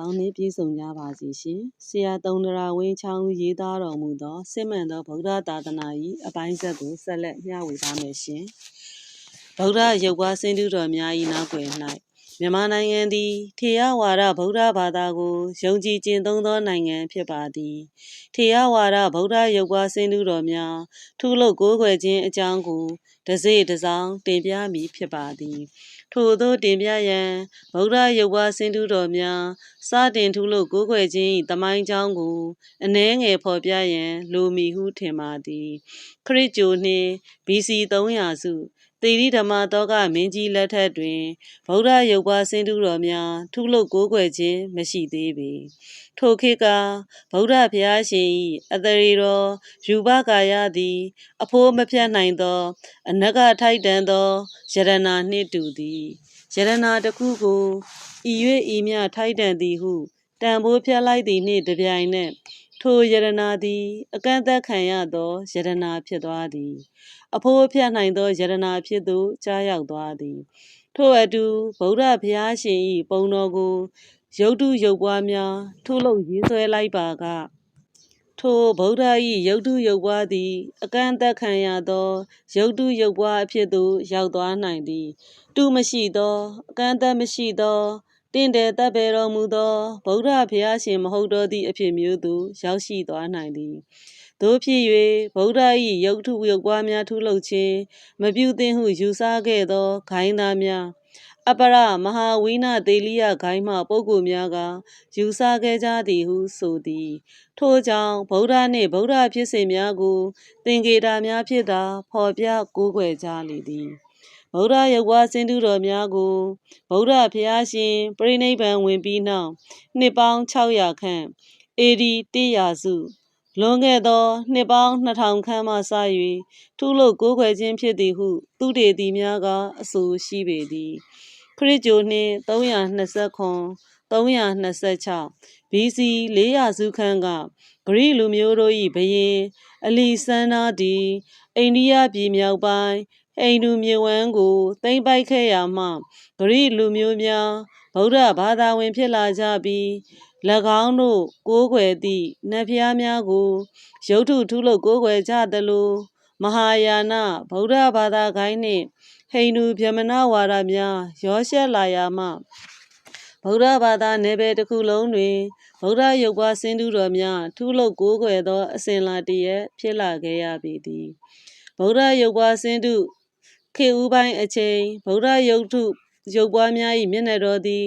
ပေါင်းနှင့်ပြည့်စုံကြပါစေရှင်။ဆရာတုံဒရာဝင်းချောင်းရေးသားတော်မူသောစစ်မှန်သောဗုဒ္ဓသာသနာ၏အပိုင်းဆက်ကိုဆက်လက်မျှဝေပါမယ်ရှင်။ဗုဒ္ဓရုပ်ပွားစင်တုတော်များ၏နောက်ွယ်၌မြန်မာနိုင်ငံသည်ထေရဝါဒဗုဒ္ဓဘာသာကိုယုံကြည်ကျင့်သုံးသောနိုင်ငံဖြစ်ပါသည်။ထေရဝါဒဗုဒ္ဓရုပ်ပွားစင်တုတော်များထုလုပ်ကိုးကွယ်ခြင်းအကြောင်းကိုတစေတစောင်းတင်ပြမည်ဖြစ်ပါသည်။ ထို့သောတင်ပြရန် ဗုဒ္ဓရုပ်ပွားစင်တုတော်များ စတင်ထုလုပ်ကိုးကွယ်ခြင်း၏တမိုင်းကြောင်းကို အနှဲငယ်ဖော်ပြရန် လိုမည်ဟုထင်ပါသည်။ခရစ်ကြိုနှင့် BC 300 စု သေရီဓမ္မတောကမင်းကြီးလက်ထက်တွင်ဗုဒ္ဓရုပ်ပွားစင်တုတော်များထုလုပ်ကိုးကွယ်ခြင်းမရှိသေးပေ။ထိုခေတ်ကဗုဒ္ဓဘုရားရှင်၏အတရေတော်ယူပကာယသည် အဖိုးမဖြတ်နိုင်သော အနကထိုက်တန်သောယရနာနှင့်တူသည်ယရနာတစ်ခုကိုဤ၍ဤမြထိုက်တန်သည်ဟုတန်ဖိုးဖြတ်လိုက်သည်နှင့်တပြိုင်နက် ထိုယရနာသည် အကန့်အသတ်ခံရသောယရနာဖြစ်သွားသည် အဖိုးဖြတ်နိုင်သောယရနာဖြစ်သို့ကြားရောက်သွားသည် ထို့အတူဗုဒ္ဓဘုရားရှင်၏ပုံတော်ကိုရုပ်တုရုပ်ပွားများ ထုလုပ်ရေးဆွဲလိုက်ပါကထိုဗုဒ္ဓ၏ရုပ်တုရုပ်ပွားသည် အကန့်အသတ်ခံရသောရုပ်တုရုပ်ပွားအဖြစ်သို့ရောက်သွားနိုင်သည် တုမရှိသော အကန့်အသတ်မရှိသော တင့်တယ်တပ်ပေတော်မူသောဗုဒ္ဓဘုရားရှင်မဟုတ်တော့သည့်အဖြစ်မျိုးသို့ရောက်ရှိသွားနိုင်သည်တို့ဖြစ်၍ဗုဒ္ဓ၏ရုပ်ထုရုပ်ပွားများထုလုပ်ခြင်းမပြုသင့်ဟုယူဆခဲ့သောဂိုင်းသားများအပရမဟာဝိနသေလိယဂိုင်းမှပုဂ္ဂိုလ်များကယူဆခဲ့ကြသည်ဟုဆိုသည် ထို့ကြောင့်ဗုဒ္ဓနှင့်ဗုဒ္ဓဖြစ်စဉ်များကိုသင်္ကေတများဖြစ်သာဖော်ပြကိုးကွယ်ကြလေသည် ဗုဒ္ဓရုပ်ဝါစင်တုတော်များကိုဗုဒ္ဓဘုရားရှင်ပြိဋိဘံဝင်ပြီးနောက်နှစ်ပေါင်း600ခန့် AD 100စုလွန်ခဲ့သောနှစ်ပေါင်း2000ခန့်မှစ၍ထုလို့ကိုးကွယ်ခြင်းဖြစ်သည်ဟု သူတေတီများကအဆိုရှိပေသည်ခရစ်ကြိုနှင့်329 326 BC 400စုခန့်ကဂရိလူမျိုးတို့၏ဘုရင်အလီဆန္ဒာဒီအိန္ဒိယပြည်မြောက်ပိုင်း အိန္ဒူမြေဝမ်းကိုသိမ်းပိုက်ခဲ့ရာမှဂရိလူမျိုးများဗုဒ္ဓဘာသာဝင်ဖြစ်လာကြပြီး၎င်းတို့ကိုးကွယ်သည့်နတ်ဖျားများကိုရုပ်ထုထုလို့ကိုးကွယ်ကြသလိုမဟာယာနဗုဒ္ဓဘာသာဂိုင်းနှင့်ဟိန္ဒူဗြဟ္မဏဝါဒများရောရှက်လာရာမှဗုဒ္ဓဘာသာနယ်ပယ်တစ်ခုလုံးတွင်ဗုဒ္ဓရုပ်ပွားစင်တူတော်များထုလုပ်ကိုးကွယ်သော အစဉ်လာတည်းဖြစ်လာခဲ့ရပေသည်ဗုဒ္ဓရုပ်ပွားစင်တု ခေဥပိုင်းအချိန်ဗုဒ္ဓရုပ်ထုရုပ်ပွားများ၏မျက်နှာတော်သည်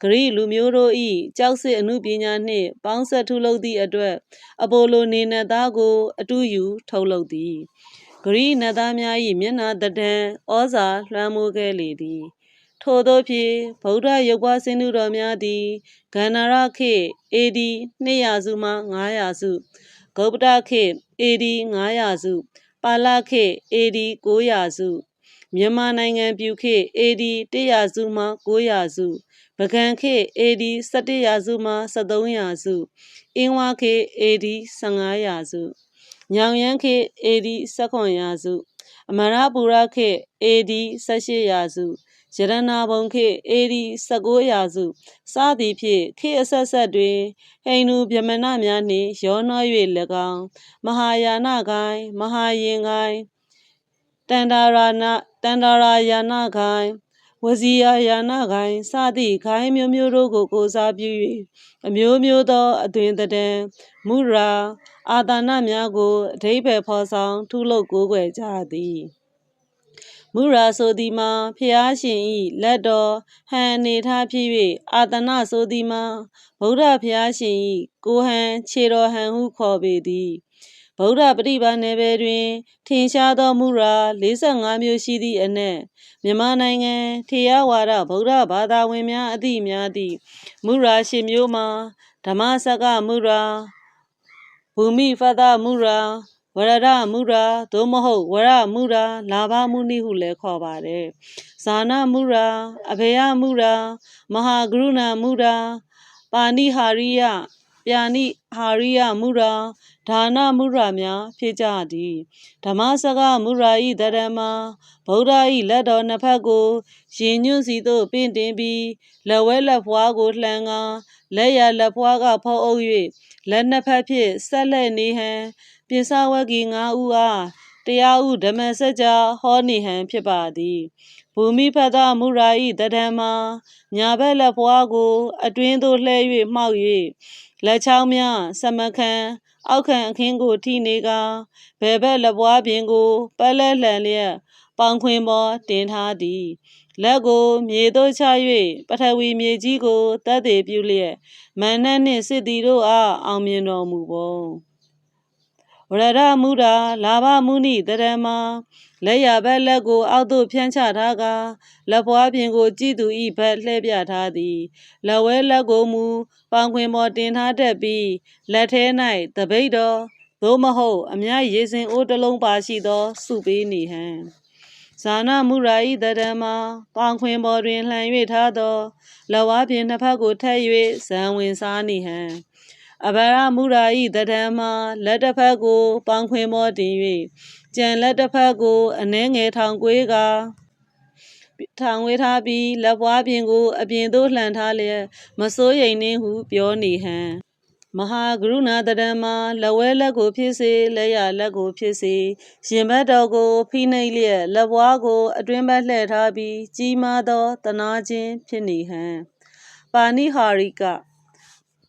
ဂရိလူမျိုးတို့၏ကြောက်စစ်အမှုပညာနှင့် ပေါင်းဆက်ထုလုပ်သည့်အတွက် အပိုလိုနေနတ်သားကို အတူယူထုတ်လုပ်သည်ဂရိနတ်သားများ၏မျက်နှာတဒံဩဇာလွှမ်းမိုးခဲ့လေသည် ထို့သောဖြင့်ဗုဒ္ဓရုပ်ပွားစင်တုတော်များသည်ဂန္ဓာရခေတ် AD 200စုမှ900စုဂௌပတခေတ် AD 900စုပါလခေတ် AD 900စု မြန်မာနိုင်ငံပြူခေတ် AD 100စုမှ900စုပကံခေတ် AD 17ရာစုမှ73ရာစုအင်းဝါခေတ် AD 15ရာစုညောင်ရမ်းခေတ် AD 19ရာစုအမရပူရခေတ် AD 18ရာစုရတနာဘုံခေတ် AD 19ရာစုစသည်ဖြင့်ခေတ်အဆက်ဆက်တွင်ဟိန္ဒူဗြဟ္မဏများနှင့်ရောနှော၍၎င်းမဟာယာနဂိုင်းမဟာယင်ဂိုင်း တန္တာရာနတန္တာရာယာနဂိုင်းဝစီယာယာနဂိုင်းစသည့်ဂိုင်းမျိုးမျိုးတို့ကိုကိုစားပြု၍အမျိုးမျိုးသောအသွင်တံမုရာအာတာနများကိုအဓိပ္ပာယ်ဖော်ဆောင် ထုလုပ်ကိုးကွယ်ကြသည်မုရာဆိုသည်မှာဖျားရှင်ဤလက်တော်ဟန်အနေထားဖြစ်၍အာတနာဆိုသည်မှာဗုဒ္ဓဖျားရှင်ဤကိုဟန်ခြေတော်ဟန်ဟုခေါ်ပေသည် ဗုဒ္ဓပฏิပါနယ်ပယ်တွင် ထင်ရှားသောမူရာ45မျိုးရှိသည့်အနက်မြန်မာနိုင်ငံထေရဝါဒဗုဒ္ဓဘာသာဝင်များအသည့်များသည့်မူရာရှင်မျိုးမှာဓမ္မစကမူရာဘူမိဖသမူရာဝရဒမူရာသို့မဟုတ်ဝရမူရာလာဘမူနိဟုလည်းခေါ်ပါတယ်ဇာနာမူရာအဘေယမူရာမဟာကရုဏာမူရာပါဏိဟာရိယ ပြာဏိဟာရိယမူရာဒါနမူရာများဖြစ်ကြသည်ဓမ္မစကမူရာဤတရမဗုဒ္ဓဤလက်တော်နှစ်ဖက်ကိုရင်ညွန့်စီသို့ပင့်တင်ပြီးလက်ဝဲလက်ဖွားကိုလှန်ကာလက်ရလက်ဖွားကဖုံးအုပ်၍လက်နှစ်ဖက်ဖြင့်ဆက်လက်နေဟန်ပိစဝဂီ၅ဦးအားတရားဥဓမ္မစကြာဟောနေဟန်ဖြစ်ပါသည်ဘူမိဖတ်သားမူရာဤတဒံမှာညာဘက်လက်ဖွားကို အတွင်းသို့လှဲ၍မှောက်၍ လက်ချောင်းများစမခံအောက်ခံအခင်းကိုထိနေကဘယ်ဘက်လက်ပွားပြင်ကိုပက်လက်လှန်လျက်ပေါင်ခွင်ပေါ်တင်ထားသည်လက်ကိုမြေသို့ချ၍ပထဝီမြေကြီးကိုတက်သေးပြုလျက်မန္နနှင့်စစ်သည်တို့အားအောင်မြင်တော်မူပုံ ဝရဒမူရာလာဘမုနိတရမလက်ရဘက်လက်ကိုအောက်သို့ဖြန့်ချထားကလက်ပွားပြင်ကိုကြည်သူဤဘက်လှည့်ပြထားသည်လက်ဝဲလက်ကိုမူပေါင်ခွင်ပေါ်တင်ထားတတ်ပြီးလက်ထဲ၌တပိတ်တော်သို့မဟုတ်အမြရေစင်အိုးတစ်လုံးပါရှိသောစုပေးနေဟံဇာနာမူရာဤတရမပေါင်ခွင်ပေါ်တွင်လှန်၍ထားသောလက်ဝါးပြင်နှစ်ဖက်ကိုထက်၍ဇံဝင်စားနေဟံ အဘရမူရာဤတဒံမှာလက်တစ်ဖက်ကိုပေါင်ခွင်မောတင်၍ကြံလက်တစ်ဖက်ကိုအနှဲငယ်ထောင်ကွေးကထောင်ဝေးထားပြီးလက်ပွားပြင်ကိုအပြင်သို့လှန်ထားလျက်မစိုးရိမ်နှင့်ဟုပြောနေဟံမဟာကရုဏာတရံမှာလက်ဝဲလက်ကိုဖြစ်စေလက်ရလက်ကိုဖြစ်စေရင်ဘတ်တော်ကိုဖိနှိပ်လျက်လက်ပွားကိုအတွင်းဘက်လှည့်ထားပြီးကြီးမားသောတနာခြင်းဖြစ်နေဟံပါဏိဟာရိက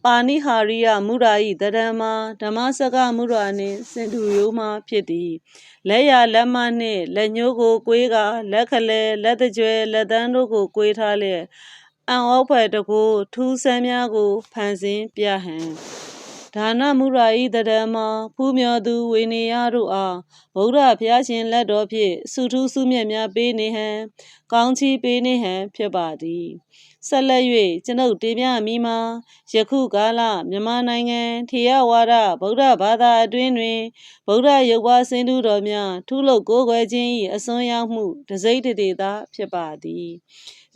ပါဏိဟာရိယမုရာဤတရံမှာဓမ္မစကမုရာနှင့်စင်တူရိုးမှဖြစ်သည်လက်ရလက်မနှင့်လက်ညှိုးကိုကွေးကလက်ခလဲလက်တကြွယ်လက်သန်းတို့ကိုကွေးထားလျက်အံ့ဩဖွယ်တကူထူးဆန်းများကိုဖန်ဆင်းပြဟံဒါနမုရာဤတရံမှာဖူးမြော်သူဝေနေယတို့အားဗုဒ္ဓဘုရားရှင်လက်တော်ဖြင့်စုထူးစုမြတ်များပေးနေဟံကောင်းချီးပေးနေဟံဖြစ်ပါသည် ဆက်လက်၍ကျွန်ုပ်တင်ပြမိမှာယခုကာလမြန်မာနိုင်ငံထေရဝါဒဗုဒ္ဓဘာသာအတွင်းတွင်ဗုဒ္ဓရုပ်ဝါစင်တူတော်များထုလုပ်ကိုးကွယ်ခြင်း၏အစွန်းရောက်မှုတစိမ့်တည်သာဖြစ်ပါသည်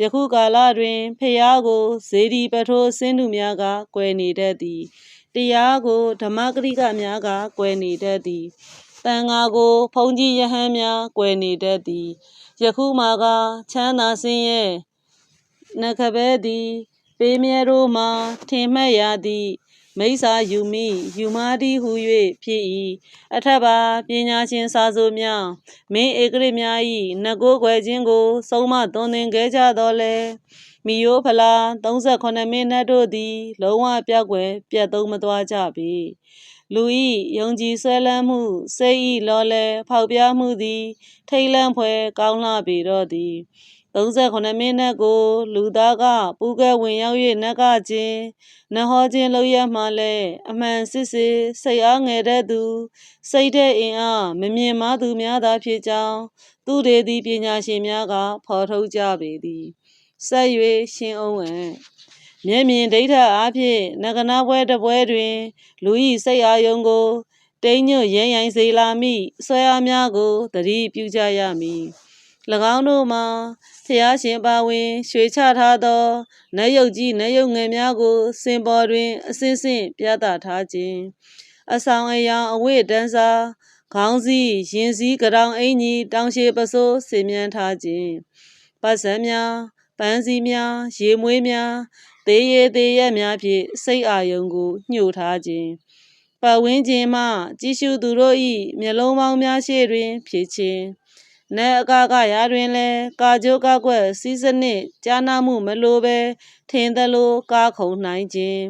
ယခုကာလတွင်ဖျားကိုဇေဒီပထိုးစင်တူများကကွယ်နေတတ်သည်တရားကိုဓမ္မဂရိကများကကွယ်နေတတ်သည်တန်ဃာကိုဖုန်ကြီးယဟန်များကွယ်နေတတ်သည်ယခုမှာကချမ်းသာစင်းရဲ့ နခဘဲသည်ပေးမြဲတို့မှာထင်မှတ်ရသည်မိစ္ဆာယူမိယူမာတိဟု၍ဖြစ်၏အထက်ပါပညာရှင်စာဆိုများမင်းဧကရများ၏နကိုးကွယ်ခြင်းကို ဆုံးမသွန်သင်ခဲ့ကြတော်လဲမိယိုဖလား38မိနစ်တို့သည် လုံးဝပြောက်ွယ်ပြတ်သုံးမသွားကြပေလူဤယုံကြည်ဆွဲလန်းမှုစိတ်ဤလောလဲဖောက်ပြားမှုသည် ထိတ်လန့်ဖွယ်ကောင်းလှပေတော့သည် 38မိနစ်ကို လူသားက ပူကဲဝင်ရောက်၍နက်ကခြင်းနဟောခြင်းလုပ်ရမှလဲအမှန်စစ်စစ်စိတ်အားငယ်တဲ့သူစိတ်တဲ့အင်အားမမြင်မသူများသာဖြစ်ကြောင်းသူတွေသည်ပညာရှင်များက ဖော်ထုတ်ကြပေသည်ဆက်၍ရှင်အောင်ဝံမျက်မြင်ဒိဋ္ဌအားဖြင့်နဂနာပွဲတပွဲတွင် လူဤစိတ်အာယုံကိုတိမ်ညွတ်ရဲရိုင်းစေလာမိဆွဲအားများကိုတတိပြုကြရမည်၎င်းတို့မှာ ဖျားရှင်ပါဝင် ရွှေချထားသောနတ်ယုတ်ကြီးနတ်ယုတ်ငယ်များကို စင်ပေါ်တွင်အစင်းစင်းပြသထားခြင်းအဆောင်အယောင်အဝိတန်းစာခေါင်းစည်းရင်စည်းကြောင်အင်ကြီးတောင်ရှိပစိုးဆင်မြန်းထားခြင်းပတ်စံများပန်းစည်းများရေမွေးများသေးရည်သေးရက်များဖြင့်စိတ်အာယုံကိုညှို့ထားခြင်းပတ်ဝန်းကျင်မှကြည်ရှုသူတို့၏မျက်လုံးပေါင်းများရှေ့တွင်ဖြစ်ခြင်း နတ်အကကရာတွင်လည်းကာကြိုးကကွက်စီးစနစ်ကြားနာမှုမလိုပဲထင်သလိုကားခုံနိုင်ခြင်း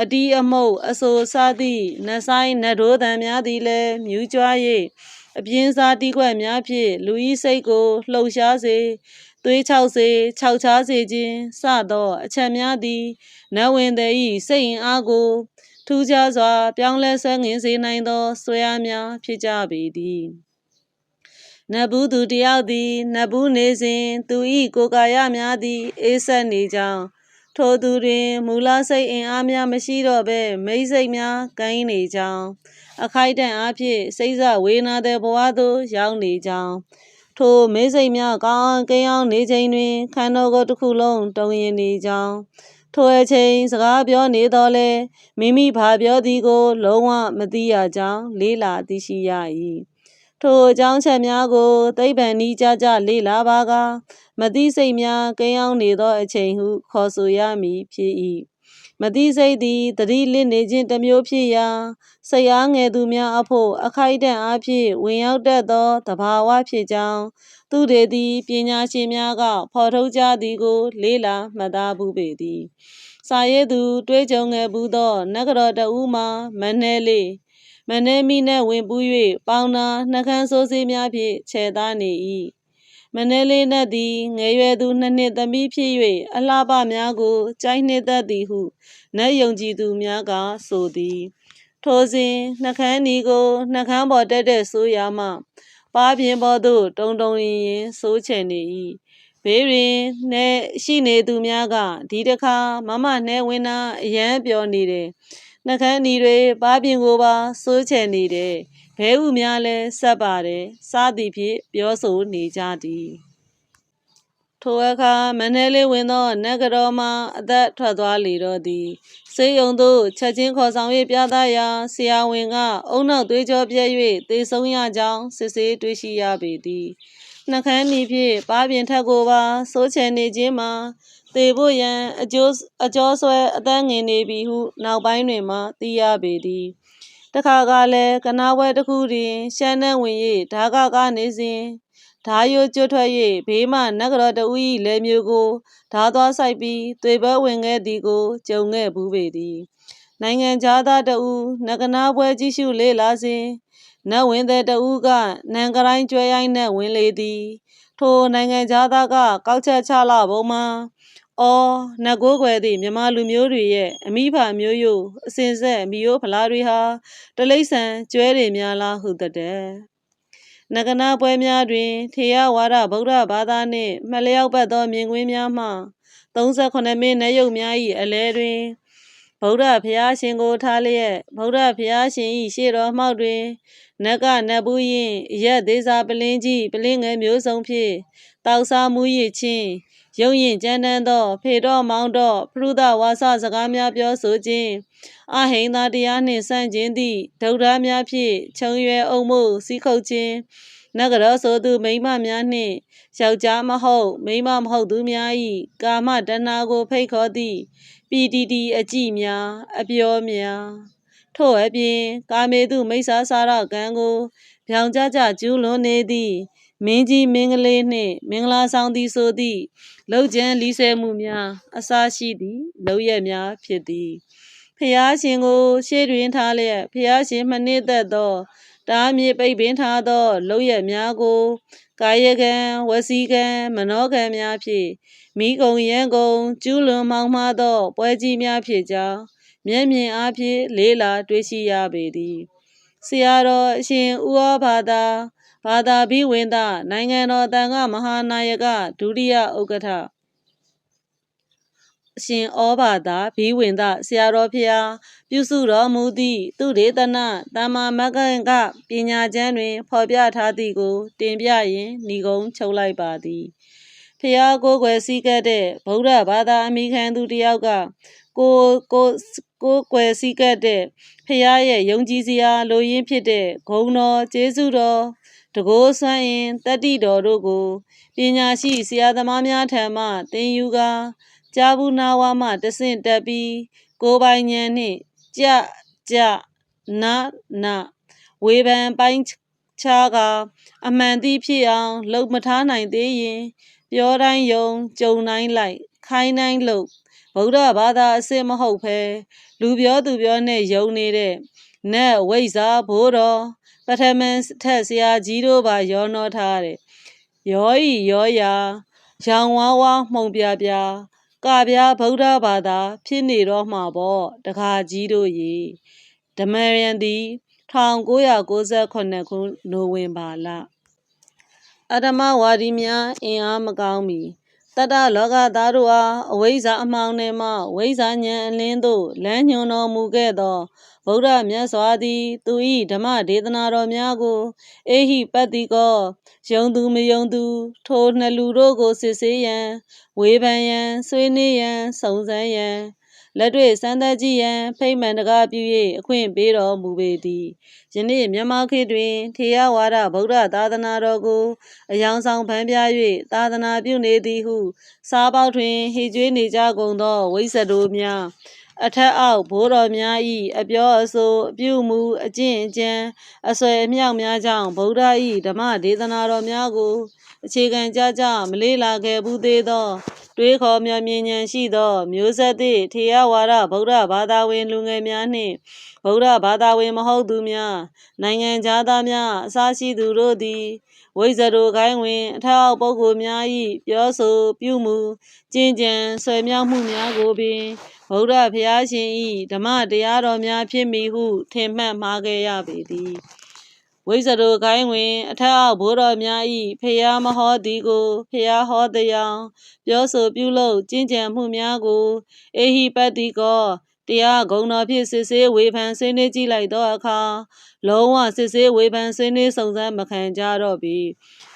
အတီးအမုတ်အဆိုစသည့်နဆိုင်နဒိုးတံများသည်လည်းမြူးကြွား၍အပြင်းစားတီးခွက်များဖြင့်လူဤစိတ်ကိုလှုပ်ရှားစေသွေးချောက်စေခြောက်ချားစေခြင်းစသောအချက်များသည်နဝင်သည်၏စိတ်အင်အားကိုထူးခြားစွာ ပြောင်းလဲဆွဲငင်စေနိုင်သောဆွဲအားများဖြစ်ကြပေသည် နဘူးသူတယောက်သည်နဘူးနေစဉ်သူ၏ကိုကာယများသည်အေးဆက်နေကြောင်းထိုသူတွင်မူလစိတ်အင်အားများမရှိတော့ဘဲမိတ်စိတ်များကိုင်းနေကြောင်းအခိုက်တန့်အားဖြင့်စိတ်ဆဝေနာတဲ့ဘဝသို့ရောက်နေကြောင်းထိုမိတ်စိတ်များကောင်းကိန်းအောင်နေချိန်တွင်ခန္ဓာကိုယ်တစ်ခုလုံးတုံရင်နေကြောင်းထိုအချိန်စကားပြောနေတော့လဲမိမိဘာပြောသည်ကို လုံးဝမသိရကြောင်းလေးလာသိရှိရ၏ ထိုအကြောင်းချက်များကိုသိပ္ပံဤကြကြလေးလာပါကမသိစိတ်များကိန်းအောင်နေသောအချိန်ဟု ခေါ်ဆိုရမည်ဖြစ်၏မတိစိတ်သည်တတိလစ်နေခြင်းတစ်မျိုးဖြစ်ရာစိတ်အားငယ်သူများအဖို့အခိုက်အတန့်အားဖြင့်ဝင်ရောက်တတ်သောတဘာဝဖြစ်ကြောင်းသူတွေသည်ပညာရှင်များကဖော်ထုတ်ကြသည်ကို လေးလာမှတ်သားဘူးပေသည်စာရေးသူ တွေးကြုံငယ်ဘူးသောနဂရောတဦးမှာမနှဲလေး မနှဲမိနှင့်ဝင်ပူး၍ပေါင်းနာနှကန်းဆိုးစေးများဖြင့်ခြေသားနေ၏မနှဲလေးနှင့်သည်ငယ်ရွယ်သူနှစ်နှစ်သမီးဖြစ်၍အလှပများကိုကြိုက်နှစ်သက်သည်ဟုနတ်ယုံကြည်သူများကဆိုသည်ထိုစဉ်နှကန်းဒီကိုနှကန်းပေါ်တက်တဲ့ဆိုးရမှပါးပြင်ပေါ်သို့တုံတုံရင်ရင်ဆိုးချင်နေ၏ ဘေးတွင်နှဲရှိနေသူများကဒီတခါမမနှဲဝင်နာအရန်ပျော်နေတယ်နှကန်းဒီတွေပါးပြင်ကိုပါဆိုးချင်နေတယ်ဘဲဥများလဲဆက်ပါတယ်စသည်ဖြင့်ပြောဆိုနေကြသည်ထိုအခါမန္တလေးဝင်သောနဂရောမှအသက်ထွက်သွားလေတော့သည်စေယုံသို့ချက်ချင်းခေါ်ဆောင်၍ပြသရာဆရာဝန်ကအုံနောက်သွေးကြောပြဲ၍သေဆုံးရကြောင်းစစ်ဆေးတွေ့ရှိရပေသည် နှကန်းဤဖြင့်ပါပြင်ထက်ကိုပါစိုးချယ်နေခြင်းမှာသေဖို့ရန်အကျိုးအကျော်ဆွဲအသက်ငင်နေပြီဟု နောက်ပိုင်းတွင်မှသိရပေသည်တခါကလည်းကနာပွဲတစ်ခုတွင်ရှမ်းနှံဝင်၍ဓာကကနေစဉ်ဓာယိုကျွတ်ထွက်၍ဘေးမှနဂရောတဦး၏လက်မျိုးကိုဓာသွားဆိုင်ပြီးသွေဘဲဝင်ခဲ့သည်ကိုကြုံခဲ့ဘူးပေသည်နိုင်ငံသားသားတဦးနဂနာပွဲကြည့်ရှုလေ့လာစဉ် နတ်ဝင်တဲ့တဦးကနန်ကရိုင်းကျွဲရိုင်းနဲ့ဝင်လေသည် ထိုနိုင်ငံသားသားကကောက်ချက်ချလာပုံမှာအော်နတ်ကိုးကွယ်သည့်မြမလူမျိုးတွေရဲ့အမိဖာမျိုးရိုးအစင်ဆက်မိယိုးဖလားတွေဟာတလိษံကျွဲတွေများလားဟုတတဲ့နဂနာပွဲများတွင် ထေရဝါဒဗုဒ္ဓဘာသာနှင့်မှလျောက်ပတ်သောမြင်ကွင်းများမှ38မင်းနတ်ယုတ်များ၏အလဲတွင် ဗုဒ္ဓဖျားရှင်ကိုထားလျက်ဗုဒ္ဓဖျားရှင်၏ရှေ့တော်မှောက်တွင်နတ်ကနတ်ဘူးရင်ရက်သေးစာပလင်းကြီးပလင်းငယ်မျိုးစုံဖြင့်တောက်စားမှုရချင်းရုံရင်ကြမ်းတမ်းသော ဖေတော်မောင်းတော့ပရုဒဝါစစကားများပြောဆိုခြင်းအဟိန္တာတရားနှင့်ဆန့်ကျင်သည့်ဒုဒ္ဒများဖြင့်ခြုံရွယ်အုံမှုစီးခုတ်ခြင်းနဂရောဆိုသူမိမများနှင့်ယောက်ျားမဟုတ်မိန်းမမဟုတ်သူများ၏ကာမတဏှာကိုဖိတ်ခေါ်သည့် ပီတီတီအကြည့်များအပြောများထို့အပြင်ကာမေတုမိစ္ဆာစာရကံကိုဗျောင်ကြကြကျူးလွန်နေသည့်မင်းကြီးမင်းကလေးနှင့် မင်္ဂလာဆောင်သည်ဆိုသည့်လောက်ကျန်လီဆဲမှုများ အစရှိသည့်လောက်ရက်များဖြစ်သည်ဖျားရှင်ကို ရှေ့တွင်ထားလျက်ဖျားရှင်မနစ်သက်သောတားမြေပိတ်ပင်ထားသောလောက်ရက်များကိုကာယကံဝစီကံမနောကံများဖြင့် မိကုံရန်ကုံကျူးလွန်မောင်မှားသော ပွဲကြီးများဖြစ်ကြောင်းမျက်မြင်အားဖြင့်လေးလာတွေ့ရှိရပေသည်ဆရာတော်အရှင်ဥဩဘာသာဘာသာဘိဝင်ဒနိုင်ငံတော်တန်ခါမဟာနာယကဒုတိယဥက္ကဋ္ဌအရှင်ဩဘာသာဘိဝင်ဒဆရာတော်ဖျားပြုစုတော်မူသည့်သူဒေသနာတမ္မာမဂ္ဂင်ကပညာကျမ်းတွင် ဖော်ပြထားသည်ကို တင်ပြရင်းဏီကုံချုပ်လိုက်ပါသည် ဖျားကိုယ်ွယ်စည်းကပ်တဲ့ဗုဒ္ဓဘာသာအမိခံသူတယောက်ကကိုကိုကိုကွယ်စည်းကပ်တဲ့ဖះရဲ့ယုံကြည်စရာလိုရင်းဖြစ်တဲ့ဂုံတော်ကျေးဇူးတော်တကိုးဆွမ်းရင်တတ္တိတော်တို့ကိုပညာရှိဆရာသမားများထံမှသင်ယူကာကြာဘူးနာဝမှတဆင့်တက်ပြီးကိုယ်ပိုင်ဉာဏ်နှင့်ကြကြနာနာဝေဖန်ပိုင်းခြားကအမှန်သိဖြစ်အောင်လှုပ်မထားနိုင်သေးရင် ပြောတိုင်းယုံကြုံတိုင်းလိုက် ခိုင်းတိုင်းလှုပ်ဗုဒ္ဓဘာသာအစစ်မဟုတ်ဘဲလူပြောသူပြောနဲ့ယုံနေတဲ့နတ်ဝိဇ္ဇာဘိုးတော်ပထမန်ထက်ဆရာကြီးတို့ပါရောနှောထားတယ်ရောဤရောရာရောင်ဝါးဝါမှုံပြပြကဗျာဗုဒ္ဓဘာသာဖြစ်နေတော့မှာပေါ့တခါကြီးတို့ရေဓမ္မရန်သည်1998ခုနိုဝင်ဘာလ အဓမ္မဝါဒီများအင်အားမကောင်းမီတတ္တလောကသားတို့အားအဝိဇ္ဇာအမှောင်ထဲမှဝိဇ္ဇာဉာဏ်အလင်းသို့လမ်းညွှန်တော်မူခဲ့သောဗုဒ္ဓမြတ်စွာသည် သူ၏ဓမ္မဒေသနာတော်များကိုအေဟိပတ္တိကောယုံသူမယုံသူ ထိုနှစ်လူတို့ကိုစစ်ဆေးရန်ဝေဖန်ရန်ဆွေးနွေးရန်စုံစမ်းရန် လက်တွေ့စမ်းသပ်ကြည့်ရန်ဖိမှန်တကားပြု၍အခွင့်ပေးတော်မူပေသည်ယနေ့မြန်မာခေတ်တွင်ထေရဝါဒဗုဒ္ဓသာသနာတော်ကိုအယောင်ဆောင်ဖန်ပြား၍သာသနာပြုနေသည်ဟု စားပေါက်တွင်ဟိကျွေးနေကြကုန်သောဝိဇ္ဇတို့များအထက်အောက်ဘိုးတော်များ၏အပြောအဆိုအပြုမူအကျင့်အကြံအဆွေအမြောက်များကြောင့်ဗုဒ္ဓ၏ဓမ္မဒေသနာတော်များကို အခြေခံကြကြမလေးလာခဲ့ဘူးသေးသော တွေးခေါ်မျှော်မြင်ဉဏ်ရှိသော မျိုးဆက်သည့်ထေရဝါဒဗုဒ္ဓဘာသာဝင် လူငယ်များနှင့် ဗုဒ္ဓဘာသာဝင်မဟုတ်သူများ နိုင်ငံသားများ အစရှိသူတို့သည် ဝိဇ္ဇရိုခိုင်းဝင် အထောက်ပုဂ္ဂိုလ်များ၏ပြောဆိုပြုမူ ကျင့်ကြံဆွေမြောက်မှုများကိုပင် ဗုဒ္ဓဘုရားရှင်၏ဓမ္မတရားတော်များဖြစ်မည်ဟု ထင်မှတ်မှားခဲ့ရပေသည် ဝိဇ္ဇရိုခိုင်းဝင် အထက်အောက်ဘိုးတော်များ၏ဖျားမဟောသည်ကိုဖျားဟောတရားပြောဆိုပြုလုပ်ကျင့်ကြံမှုများကိုအေဟိပတ္တိကောတရားဂုဏ်တော်ဖြင့်စစ်ဆေးဝေဖန်ဆွေးနွေးကြည့်လိုက်သောအခါလုံးဝစစ်ဆေးဝေဖန်ဆွေးနွေးစုံစမ်းမခံကြတော့ပြီ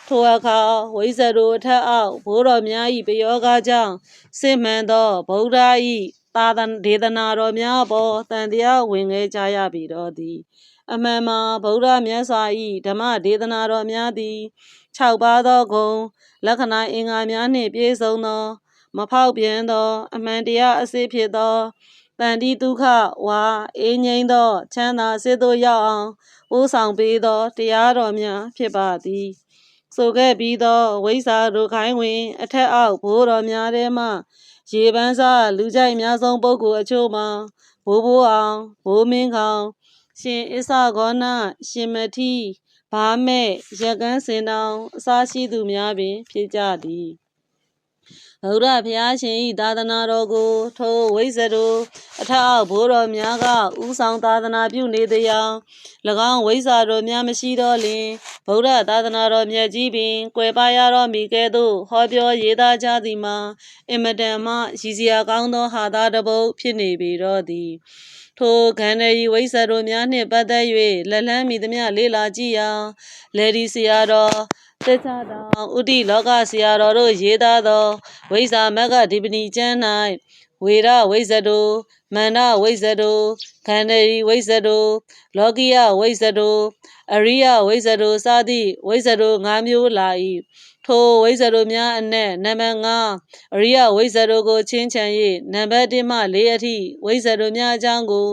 ထိုအခါဝိဇ္ဇရိုအထက်အောက်ဘိုးတော်များ၏ပယောဂကြောင့်စစ်မှန်သောဗုဒ္ဓ၏သာသနာဒေသနာတော်များအပေါ်တန်တရားဝင်ခဲ့ကြရပြီတော့သည် အမှန်မှာဗုဒ္ဓမြတ်စွာ၏ဓမ္မဒေသနာတော်များသည်၆ပါးသောဂုဏ်လက္ခဏာအင်္ဂါများနှင့်ပြည့်စုံသော မဖောက်ပြန်သော အမှန်တရားအစစ်ဖြစ်သောတန်တိဒုက္ခဝါအေးငိမ့်သော ချမ်းသာစစ်သို့ရောက်အောင်ပို့ဆောင်ပေးသောတရားတော်များဖြစ်ပါသည်ဆိုခဲ့ပြီးသောဝိဇ္ဇာတို့ခိုင်းဝင် အထက်အောက်ဘိုးတော်များထဲမှရေပန်းစားလူကြိုက်များဆုံးပုဂ္ဂိုလ်အချို့မှာဘိုးဘိုးအောင်ဘိုးမင်းခေါင် ရှင်အစ္ဆဂေါနရှင်မတိဘာမဲ့ရက်ကန်းစင်တောင်အစရှိသူများပင် ဖြစ်ကြသည်ဗုဒ္ဓဘုရားရှင်၏သာသနာတော်ကို ထိုဝိဇ္ဇရိုအထက်အောက်ဘိုးတော်များကဥဆောင်သာသနာပြုနေသည်ယောင်၎င်းဝိဇ္ဇာတော်များမရှိတော့လျင်ဗုဒ္ဓသာသနာတော်မြတ်ကြီးပင်ကွယ်ပါရတော်မူကဲ့သို့ဟောပြောရေးသားကြသည်မှာအင်မတန်မှရည်စရာကောင်းသောဟာသားတစ်ပုဒ်ဖြစ်နေပေတော့သည် ထိုခန္ဓာဤဝိဆရိုများနှင့်ပတ်သက်၍လက်လန်းမိသမျှလေးလာကြည့်ရာလေဒီဆရာတော်တစ္ဆတောင်ဥတိလောကဆရာတော်တို့ရေးသားသောဝိဇာမကဒီပဏိကျမ်း၌ဝေရဝိဇ္ဇတောမန္တဝိဇ္ဇတောခန္ဓာဤဝိဇ္ဇတောလောကိယဝိဇ္ဇတောအရိယဝိဇ္ဇတောစသည့်ဝိဇ္ဇတော၅မျိုးလာ၏ ထိုဝိဇ္ဇရိုများအနက်နံပါတ်5အရိယဝိဇ္ဇရိုကိုချင်းချန်၍နံပါတ်1မှ4အထိဝိဇ္ဇရိုများအကြောင်းကို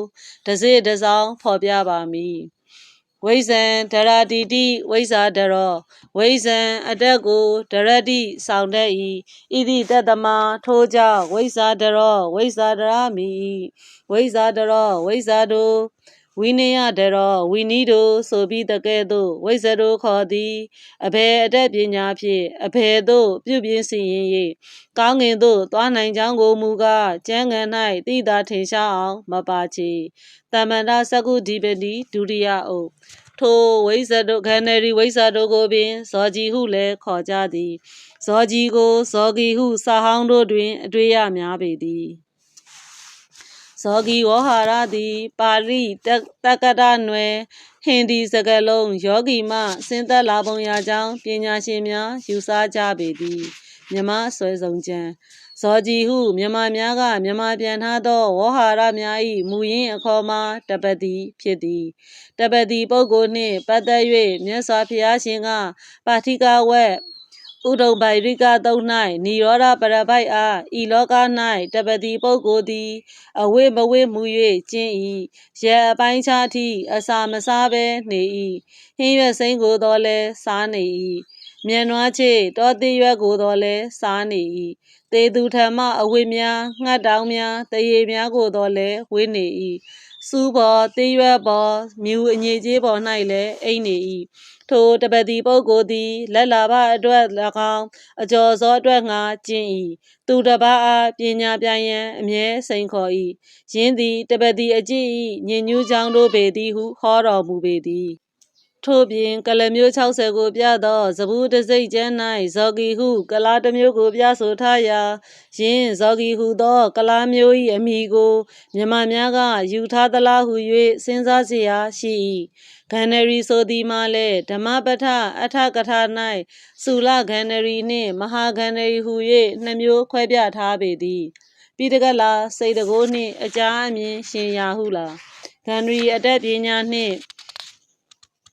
တစ်စေ့တစ်စောင်းဖော်ပြပါမည်ဝိဇံဒရတိတိဝိဇာဒရောဝိဇံအတက်ကိုဒရတိဆောင်တတ်၏ဣတိတတမထိုကြောင့်ဝိဇာဒရောဝိဇာဒရာမိဝိဇာဒရောဝိဇာတို့ ဝိနည်းတရောဝိနီးတို့ဆိုပြီးတကဲ့သို့ဝိဇ္ဇရိုခေါ်သည်အဘယ်အတတ်ပညာဖြင့်အဘယ်သို့ပြုပြင်စီရင်၍ကောင်းငင်သို့သွားနိုင်ကြောင်းကိုမူကားကျမ်းဂန်၌သိသာထင်ရှားအောင်မပါချေတမန္တစကုဒီပတိဒုတိယအုပ်ထိုဝိဇ္ဇတို့ခန္ဓာရီဝိဇ္ဇတို့ကိုပင်ဇောကြီးဟုလည်းခေါ်ကြသည်ဇောကြီးကိုဇောဂီဟုစာဟောင်းတို့တွင် အတွေ့ရများပေသည် ဇောဂီဝဟာရသည်ပါဠိတက္ကတနွယ်ဟင်ဒီစကားလုံးယောဂီမှဆင်းသက်လာပုံရာကြောင်းပညာရှင်များယူဆကြပေသည်မြမဆွဲဆုံးကျမ်းဇောကြည်ဟုမြန်မာများကမြန်မာပြန်ထားသောဝေါဟာရများ၏မူရင်းအခေါ်မှာတပတိဖြစ်သည်တပတိပုဂ္ဂိုလ်နှင့်ပတ်သက်၍မြတ်စွာဘုရားရှင်ကပါဠိကဝက် ဥဒုံပိုင်ရိကသုံး၌နိရောဓပရပိုက်အားဤလောက၌တပတိပုဂ္ဂိုလ်သည် အဝိမဝိမူ၍ကျင့်၏ရဲအပိုင်းခြားသည့်အစာမစားဘဲနေ၏ဟင်းရွက်စိမ်းကိုတော့လဲစားနေ၏မြန်နွားချေတောတိရွက်ကိုတော့လဲစားနေ၏သေသူထံမှအဝိများငှက်တောင်များတရေများကိုတော့လဲဝေးနေ၏ စူးပေါ်တေးရွက်ပေါ်မြူအငြိကြီးပေါ်၌လည်းအိမ်နေ၏ထိုတပတိပုဂ္ဂိုလ်သည်လက်လာဘအတွက်၎င်းအကျော်စောအတွက်ငါကျင့်၏သူတပအားပညာပြရန်အမြဲစိန်ခေါ်၏ယင်းသည်တပတိအကြည့်၏ညင်ညူးချောင်းတို့ပေသည်ဟုဟောတော်မူပေသည် ထို့ပြင်ကလမျိုး60ကိုပြသောဇဘူးတစိမ့်ကျမ်း၌ဇော်ဂီဟု ကလားတစ်မျိုးကိုပြဆိုထားရာယင်းဇော်ဂီဟုသော ကလားမျိုး၏အမိကိုမြမများကယူထားသလားဟု၍စဉ်းစားစရာရှိ၏ဂန္နရီဆိုသည်မှာလည်းဓမ္မပဋ္ဌအထကထာ၌စုလဂန္နရီနှင့် မဟာဂန္နရီဟု၍နှစ်မျိုးခွဲပြထားပေသည်ပိတကလာစိတ်တကိုးနှင့်အကြာအမြင်ရှင်ရာဟုလားဂန္နရီအတတ်ပညာနှင့်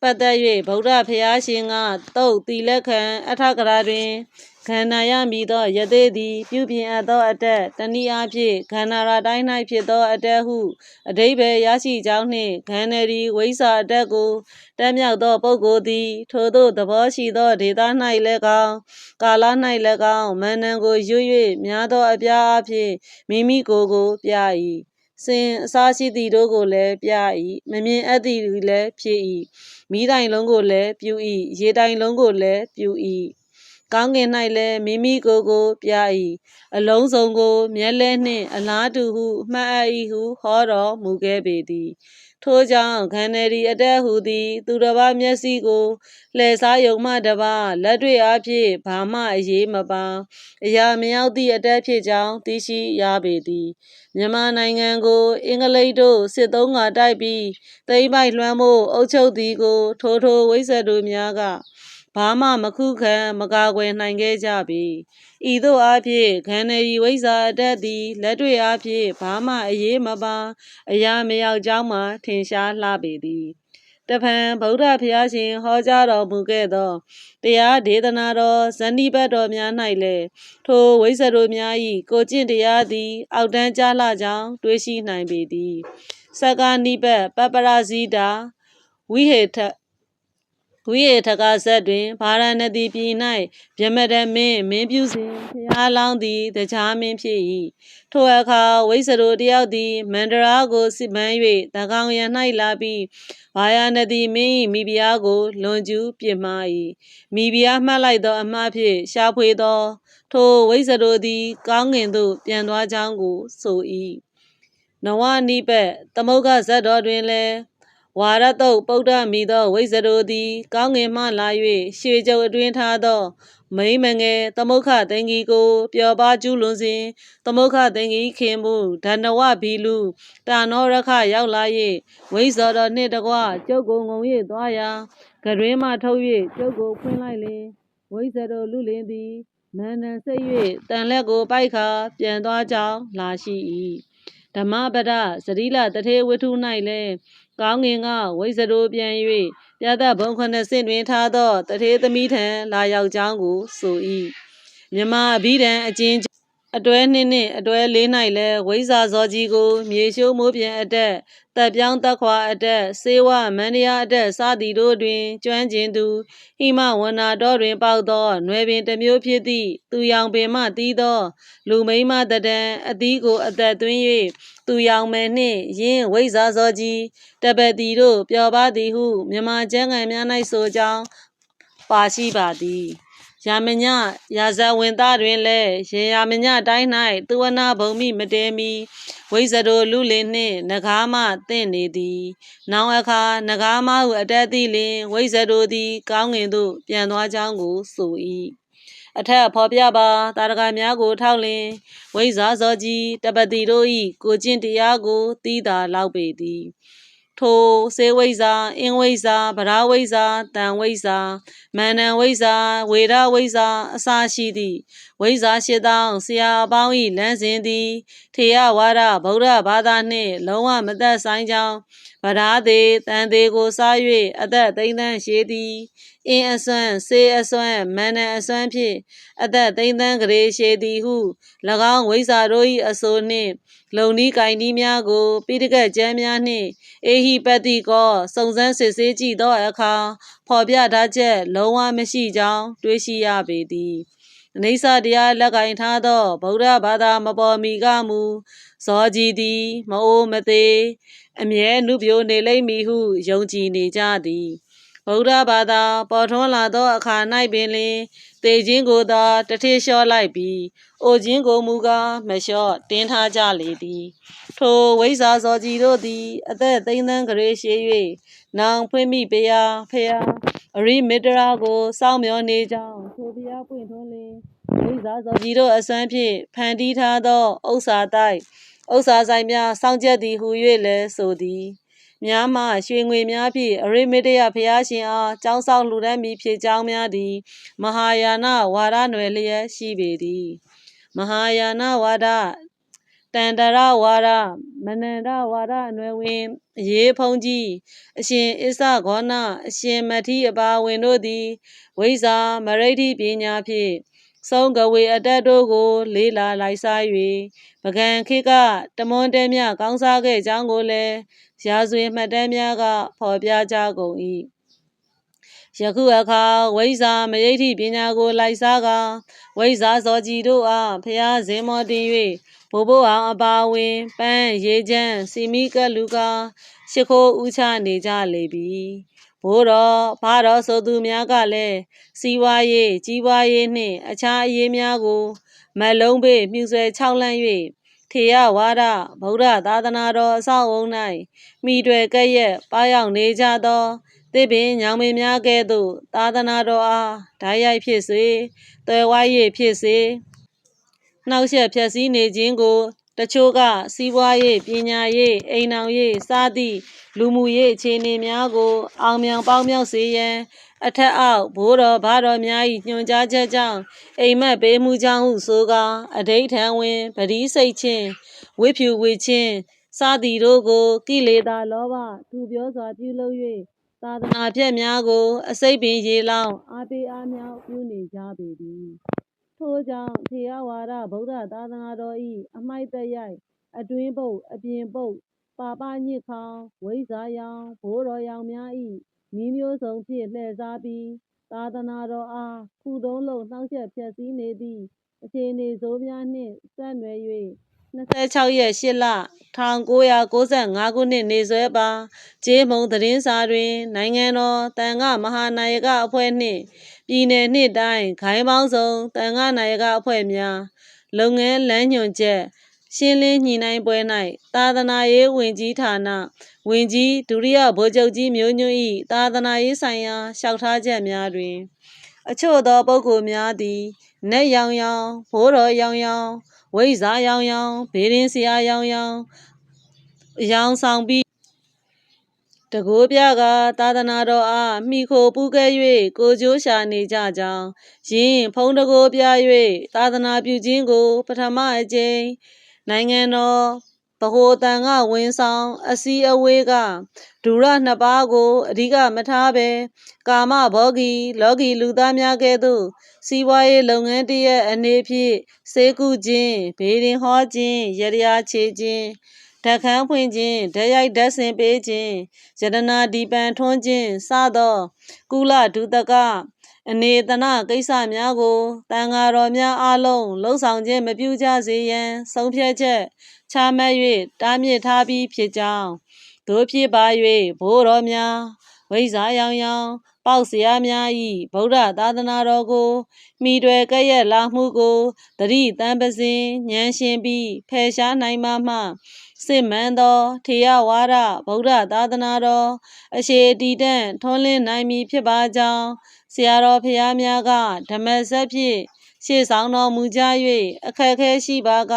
ပတ်သက်၍ဗုဒ္ဓဖျားရှင်ကတုတ်တီလက်ခံအထကရာတွင်ခန္ဓာရမည်သောယသေးသည် ပြုပြင်အပ်သောအတက်တနည်းအားဖြင့်ခန္ဓာရာတိုင်း၌ဖြစ်သောအတက်ဟုအဓိပ္ပာယ်ရရှိကြောင်းနှင့်ခန္ဓာရီဝိဇ္ဇာအတက်ကိုတက်မြောက်သောပုဂ္ဂိုလ်သည် ထိုသို့သဘောရှိသောဒေသ၌လည်းကောင်းကာလ၌လည်းကောင်းမန္တန်ကိုရွ၍များသောအပြားအဖြစ်မိမိကိုယ်ကိုပြ၏ စင်အစားရှိသည်တို့ကိုလည်းပြ၏မမြင်အပ်သည်လည်းဖြစ်၏မိတိုင်လုံးကိုလည်းပြု၏ရေတိုင်လုံးကိုလည်းပြု၏ကောင်းကင်၌လည်းမိမိကိုယ်ကိုပြ၏အလုံးစုံကို မျက်လဲနှင့် အလားတူဟုမှတ်အပ်၏ဟုဟောတော်မူခဲ့ပေသည် ထိုကြောင့်ခန္ဓာရီအတက်ဟူသည် သူတစ်ပါးမျက်စိကိုလှည့်စားယုံမှတပါလက်တွေ့အားဖြင့်ဘာမှအရေးမပါအရာမရောက်သည့်အတက်ဖြစ်ကြောင်းသိရှိရပေသည်မြန်မာနိုင်ငံကို အင်္ဂလိပ်တို့စစ်သုံးကတိုက်ပြီးသိမ်းပိုက်လွှမ်းမိုးအုပ်ချုပ်သည်ကို ထိုထိုဝိဇ္ဇတို့များက ဘာမှမခုခံမကာကွယ်နိုင်ခဲ့ကြပေဤသို့အားဖြင့်ခန္ဓာရီဝိဇ္ဇာအတက်သည်လက်တွေ့အားဖြင့်ဘာမှအရေးမပါအရာမရောက်ကြောင်းမှထင်ရှားလှပေသည်တဖန်ဗုဒ္ဓဘုရားရှင်ဟောကြားတော်မူခဲ့သောတရားဒေသနာတော်ဇန်နိဘတ်တော်များ၌လည်းထိုဝိဇ္ဇတို့များ၏ကိုကျင့်တရားသည် အောက်တန်းကြလှကြောင်းတွေးရှိနိုင်ပေသည်စက္ကနိဘတ်ပပ္ပရဇိတာဝိဟေထ ဝိဟေထကဆက်တွင်ဗာရာဏသီပြည်၌ဗြဟ္မဒမင်းမင်းပြုစဉ်ဖျားလောင်းသည်တရားမင်းဖြစ်၏ထိုအခါဝိဇ္ဇရိုတယောက်သည်မန္တရာကိုစစ်ပန်း၍တကောင်ရံ၌လာပြီးဗာယာနတိမင်း၏မိဖုရားကို လွန်ကျူးပြစ်မှား၏မိဖုရားမှတ်လိုက်သောအမှားဖြင့်ရှာဖွေသော ထိုဝိဇ္ဇရိုသည် ကောင်းကင်သို့ပြန်သွားကြောင်းကိုဆို၏နဝနိပတ်သမုဂ္ဂဇတ်တော်တွင်လည်း ဝါရတုတ်ပုဒ္ဓမိသောဝိဇ္ဇရိုသည် ကောင်းငင်မှလာ၍ရွှေကြုံအတွင်းထားသော မိမငယ်သမုခသင်္ကြီးကိုပျော်ပါကျူးလွန်စဉ်သမုခသင်္ကြီးခင်မှုဒန္နဝဘီလူတာနောရခရောက်လာ၍ဝိဇ္ဇောတော်နှင့်တကွကျုပ်ကိုငုံ၍သွားရာကတွင်မှထုတ်၍ကျုပ်ကိုဖွင့်လိုက်လင်ဝိဇ္ဇတော်လူလင်သည်မန္တန်စိတ်၍တန်လက်ကိုပိုက်ခါပြန်သွားကြောင်းလာရှိ၏ဓမ္မပဒစရိလတထေဝတ္ထု၌လည်း ကောင်းငင်ကဝိဇ္ဇရိုပြန်၍ပြသဘုံခုနှစ်ဆင့်တွင်ထားသောတထေသမီးထံလာရောက်ကြောင်းကိုဆို၏မြမအဘိဓံအကျဉ်း အတွဲနှစ်နှင့်အတွဲလေး၌လည်းဝိဇာဇောကြီးကို မြေရှိုးမိုးပြန်အတက်တပ်ပြောင်းတက်ခွာအတက်စေဝမန္တရာအတက်စသည်တို့တွင် ကျွမ်းကျင်သူဟိမဝန္နာတော်တွင်ပေါက်သောနွယ်ပင်တစ်မျိုးဖြစ်သည့်သူရောင်ပင်မှတီးသော လူမိမတဒံအသီးကိုအသက်သွင်း၍သူရောင်မယ်နှင့်ယင်းဝိဇာဇောကြီးတပတိတို့ပျော်ပါသည်ဟုမြမကျမ်းဂန်များ၌ဆိုကြောင်းပါရှိပါသည် ယာမညရာဇဝင်သားတွင်လည်းရေယာမညတိုင်း၌သူဝနာဘုံမိမတဲမီဝိဇ္ဇရိုလူလင်နှင့်နဂါမတင့်နေသည်နောင်အခါနဂါမဟုအတက်သည့်လင်ဝိဇ္ဇရိုသည် ကောင်းငင်သို့ပြန်သွားကြောင်းကိုဆို၏အထက်ဖော်ပြပါတာရကများကိုထောက်လင်ဝိဇ္ဇာဇောကြီးတပတိတို့၏ကိုကျင့်တရားကိုသိတာလောက်ပေသည် ထိုစေဝိဇာအင်းဝိဇာဗရာဝိဇာတန်ဝိဇာမန္နံဝိဇာဝေဒဝိဇာအစာရှိသည့်ဝိဇာရှိသောဆရာအပေါင်း၏လမ်းစဉ်သည်ထေရဝါဒဗုဒ္ဓဘာသာနှင့် လုံးဝမသက်ဆိုင်ကြောင်းဗရာသေးတန်သေးကိုစား၍အသက်သိမ့်သန်းရှိသည်အင်းအစွမ်းစေအစွမ်းမန္နံအစွမ်းဖြင့်အသက်သိမ့်သန်းကလေးရှိသည်ဟု၎င်းဝိဇာတို့၏အဆိုနှင့် လုံနီးကိုင်နီးများကိုပိဋကတ်ကျမ်းများနှင့်အေဟိပတိကောစုံစမ်းစစ်ဆေးကြည့်သောအခါဖော်ပြထားချက် လုံးဝမရှိကြောင်းတွေးရှိရပေသည် အနေစာတရားလက်ကင်ထားသောဗုဒ္ဓဘာသာမပေါ်မီကမူဇောကြည်သည်မအိုမသေးအမြဲနုပြိုနေလိမ့်မည်ဟုယုံကြည်နေကြသည်ဗုဒ္ဓဘာသာပေါ်ထွန်းလာသောအခါ၌ပင်လင်တေခြင်းကိုသာတထေလျှော့လိုက်ပြီးအိုခြင်းကိုမူကားမလျှော့တင်းထားကြလေသည်ထိုဝိဇာဇောကြီးတို့သည် အသက်သိန်းသန်းကလေးရှိ၍နောင်ဖွင့်မိဖရာဖရာ အရိမတရာကိုစောင့်မျှော်နေကြောင်းထိုဖရာပွင့်ထွန်းလင်ဝိဇာဇောကြီးတို့အစွမ်းဖြင့်ဖန်တီးထားသောဥစ္စာတိုက်ဥစ္စာဆိုင်များစောင့်ကြက်သည်ဟု၍လည်းဆိုသည်များမှရွှေငွေများဖြင့်အရိမေတယဖျားရှင်အားကြောင်းဆောင်လှူဒန်းပြီးဖြစ်ကြောင်းများသည် မဟာယာနဝါဒနယ်လျက်ရှိပေသည်မဟာယာနဝါဒ တတန္တရဝါဒမနန္ဒဝါဒအနွယ်ဝင်အရေးဖုံးကြီးအရှင်အစ္ဆဂေါနအရှင်မထီအပါဝင်တို့သည်ဝိဇ္ဇာမရိဋ္ဌိပညာဖြင့်ဆုံးကဝေအတတ်တို့ကို လေးလာလိုက်စား၍ပကံခေတ်ကတမွန်တဲမြကောင်းစားခဲ့ကြောင်းကိုလည်းရာဇဝင်မှတ်တမ်းများကဖော်ပြကြကုန်၏ ယခုအခါဝိဇ္ဇာမယိဋ္ဌိပညာကိုလိုက်စားကဝိဇ္ဇာဇောကြီးတို့အားဖျားဇင်မောတင်၍ဘိုးဘိုးအောင်အပါဝင်ပန်းရေချမ်းစီမီကလူကာရှ िख ိုးဥချနေကြလေပြီဘိုးတော်ဘာတော်ဆိုသူများကလည်းစီးပွားရေးကြီးပွားရေးနှင့် အခြားအရေးများကို မလုံးပေမြှူဆွဲခြောက်လန့်၍ထေရဝါဒဗုဒ္ဓသာသနာတော်အဆောက်အုံ၌မိတွေကဲ့ရဲ့ပါရောက်နေကြသော သစ်ပင်ညောင်ပင်များကဲ့သို့ သာသနာတော်အားဓာတ်ရိုက်ဖြစ်စေသွယ်ဝိုင်း၍ဖြစ်စေနှောက်ယှက်ဖြည့်ဆည်းနေခြင်းကိုတချို့ကစီးပွားရေးပညာရေးအိမ်အောင်ရေးစသည့်လူမှုရေးအခြေအနေများကို အောင်မြောင်ပေါင်းမြောက်စေရန် အထက်အောက်ဘိုးတော်ဘာတော်များ၏ညွှန်ကြားချက်ကြောင့်အိမ်မက်ပေးမှုကြောင့်ဟုဆိုကာအဋိဌံဝင်ပတိစိတ်ချင်းဝိဖြူဝေချင်းစသည်တို့ကိုကိလေသာလောဘသူပြောစွာပြုလုပ်၍ သာသနာဖြက်များကို အစိတ်ပင်ရေလောင်းအားပေးအားမြောက်ပြုနေကြပေသည်ထို့ကြောင့်ထေရဝါဒဗုဒ္ဓသာသနာတော်၏အမိုက်သက်ရိုက်အတွင်းပုတ်အပြင်ပုတ်ပါပညစ်ခေါင်ဝိဇ္ဇာယောင်ဘိုးတော်ယောင်များ၏ဤမျိုးစုံဖြင့်လှည့်စားပြီးသာသနာတော်အားခုတုံးလုံးနှောက်ယှက်ဖျက်ဆီးနေသည့်အခြေအနေဆိုးများနှင့်ဆက်နွယ်၍ 26ရက်8လ1995ခုနှစ်နေ့စွဲပါကျေးမုံသတင်းစာတွင် နိုင်ငံတော်တန်ခမဟာနာယကအဖွဲ့နှင့်ပြည်내နှင့်တိုင်းခိုင်းပေါင်းစုံတန်ခနာယကအဖွဲ့များလုပ်ငန်းလမ်းညွှန်ချက်ရှင်းလင်းညှိနှိုင်းပွဲ၌သာသနာရေးဝန်ကြီးဌာနဝန်ကြီးဒုတိယဗိုလ်ချုပ်ကြီးမျိုးညွန့်၏သာသနာရေးဆိုင်ရာလျှောက်ထားချက်များတွင် အချို့သောပုဂ္ဂိုလ်များသည် နက်ရောင်ရောင်ဘိုးတော်ရောင်ရောင်ဝိဇ္ဇာရောင်ရောင်ဘေးရင်ဆရာရောင်ရောင်အယောင်ဆောင်ပြီးတကိုးပြကသာသနာတော်အားမိခိုပူးကဲ၍ကိုကျိုးရှာနေကြကြောင်းယင်းဖုံးတကိုးပြ၍သာသနာပြုခြင်းကို ပထမအကြိမ်နိုင်ငံတော် ဗဟိုတန်ခဝန်ဆောင်အစည်းအဝေးကဒူရနှစ်ပါးကိုအဓိကမထားဘဲကာမဘောဂီလောကီလူသားများကဲ့သို့စီးပွားရေးလုပ်ငန်းတရက်အနေဖြင့်စေကုခြင်းဘေးရင်ဟောခြင်းရရချေခြင်းဓာတ်ခမ်းဖွင့်ခြင်းဓာတ်ရိုက်ဓာတ်ဆင်ပေးခြင်းယတနာဒီပန်ထွန်းခြင်းစသော ကုလဒုတကအနေတနာကိစ္စများကိုတန်ဃာတော်များအားလုံးလှုံ့ဆော်ခြင်းမပြုကြစေရန်ဆုံးဖြတ်ချက် ချမှတ်၍တားမြစ်ထားပြီးဖြစ်ကြောင်းတို့ဖြစ်ပါ၍ဘိုးတော်များဝိဇ္ဇာယောင်ယောင်ပေါက်စရာများဤဗုဒ္ဓသာသနာတော်ကိုမိတွယ်ကရဲ့လာမှုကိုတတိတန်ပစဉ်ဉာဏ်ရှင်ပြီးဖယ်ရှားနိုင်မှမှစစ်မှန်သောထေရဝါဒဗုဒ္ဓသာသနာတော်အရှိတီတန့်ထွန်းလင်းနိုင်မည်ဖြစ်ပါကြောင်းဆရာတော်ဖရာများကဓမ္မဆက်ဖြင့်ရှေ့ဆောင်တော်မူကြ၍အခက်အခဲရှိပါက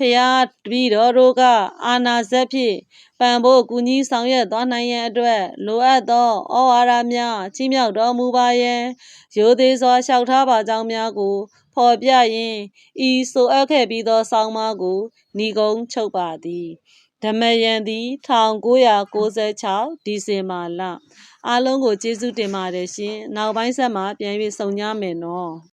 ဖျားတပည့်တော်တို့ကအာနာဇက်ဖြင့်ပံဖို့ကူညီဆောင်ရွက်သွားနိုင်ရန်အတွက်လိုအပ်သောဩဝါဒများချီးမြှောက်တော်မူပါယံရိုသေစွာလျှောက်ထားပါကြောင်းများကိုဖော်ပြရင်းဤဆိုအပ်ခဲ့ပြီးသောဆောင်းပါးကိုဏီကုံချုပ်ပါသည်ဓမ္မယံသည်1996ဒီဇင်ဘာလအားလုံးကိုကျေးဇူးတင်ပါတယ်ရှင်နောက်ပိုင်းဆက်မှာပြန်၍ဆုံကြမယ်နော်